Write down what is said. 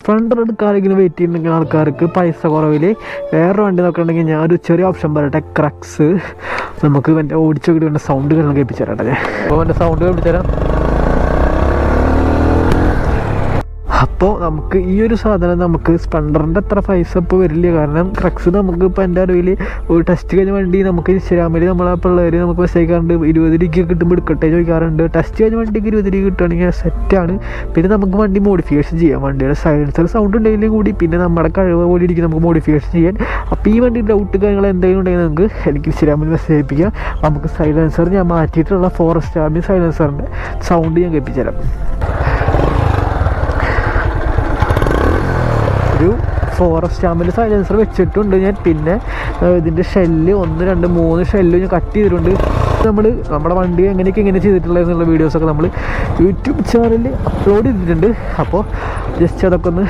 Splendor എടുക്കാനെങ്കിലും wait ചെയ്യുന്ന ആൾക്കാർക്ക് പൈസ കുറവിൽ വേറെ വണ്ടി നോക്കണമെങ്കിൽ ഞാൻ ഒരു ചെറിയ ഓപ്ഷൻ പറയട്ടെ ക്രക്സ് നമുക്ക് എന്റെ ഓടിച്ചു കിട്ടുന്ന സൗണ്ട് കേൾപ്പിച്ചു ഞാൻ. അപ്പോൾ എന്റെ സൗണ്ട് കേൾപ്പിച്ചു തരാം. അപ്പോൾ നമുക്ക് ഈ ഒരു സാധനം നമുക്ക് സ്പ്ലണ്ടറിന്റെ അത്ര പൈസ ഇപ്പോൾ വരില്ല. കാരണം ക്രക്സ് നമുക്ക് ഇപ്പോൾ എന്റെ അറിവിൽ ഒരു ടെസ്റ്റ് കഴിഞ്ഞ വണ്ടി നമുക്ക് ഇൻസ്റ്റാഗ്രാമിൽ നമ്മളെ പിള്ളേർ നമുക്ക് മെസ്സേജ് അയക്കാറുണ്ട് ഇരുപത് രൂപയ്ക്ക് കിട്ടുമ്പോൾ എടുക്കട്ടെ ചോദിക്കാറുണ്ട്. ടെസ്റ്റ് കഴിഞ്ഞ വണ്ടിക്ക് ഇരുപത് രൂപ കിട്ടുകയാണെങ്കിൽ സെറ്റാണ് പിന്നെ നമുക്ക് വണ്ടി മോഡിഫിക്കേഷൻ ചെയ്യാം. വണ്ടിയുടെ സൈലൻസർ സൗണ്ട് ഉണ്ടെങ്കിലും കൂടി പിന്നെ നമ്മുടെ കഴിവ് പോലെ ഇരിക്കും നമുക്ക് മോഡിഫിക്കേഷൻ ചെയ്യാൻ. അപ്പോൾ ഈ വണ്ടി ഡൗട്ട് കാര്യങ്ങൾ എന്തെങ്കിലും ഉണ്ടെങ്കിൽ നമുക്ക് എനിക്ക് ഇൻസ്റ്റാഗ്രാമിൽ മെസ്സേജ് ഏൽപ്പിക്കാം നമുക്ക് സൈലൻസർ ഞാൻ മാറ്റിയിട്ടുള്ള ഫോറസ്റ്റ് ആർമി സൈലൻസറിന്റെ സൗണ്ട് ഞാൻ കേൾപ്പിച്ചു തരാം ഒരു ഫോറസ്റ്റ് ആമ്പിന്റെ സൈലൻസർ വെച്ചിട്ടുണ്ട്. ഞാൻ പിന്നെ ഇതിന്റെ ഷെല്ല് ഒന്ന് രണ്ട് മൂന്ന് ഷെല്ല് ഞാൻ കട്ട് ചെയ്തിട്ടുണ്ട്. നമ്മൾ നമ്മുടെ വണ്ടി എങ്ങനെയൊക്കെ എങ്ങനെ ചെയ്തിട്ടുള്ളത് എന്നുള്ള വീഡിയോസൊക്കെ നമ്മൾ യൂട്യൂബ് ചാനലിൽ അപ്ലോഡ് ചെയ്തിട്ടുണ്ട്. അപ്പോൾ ജസ്റ്റ് അതൊക്കെ ഒന്ന്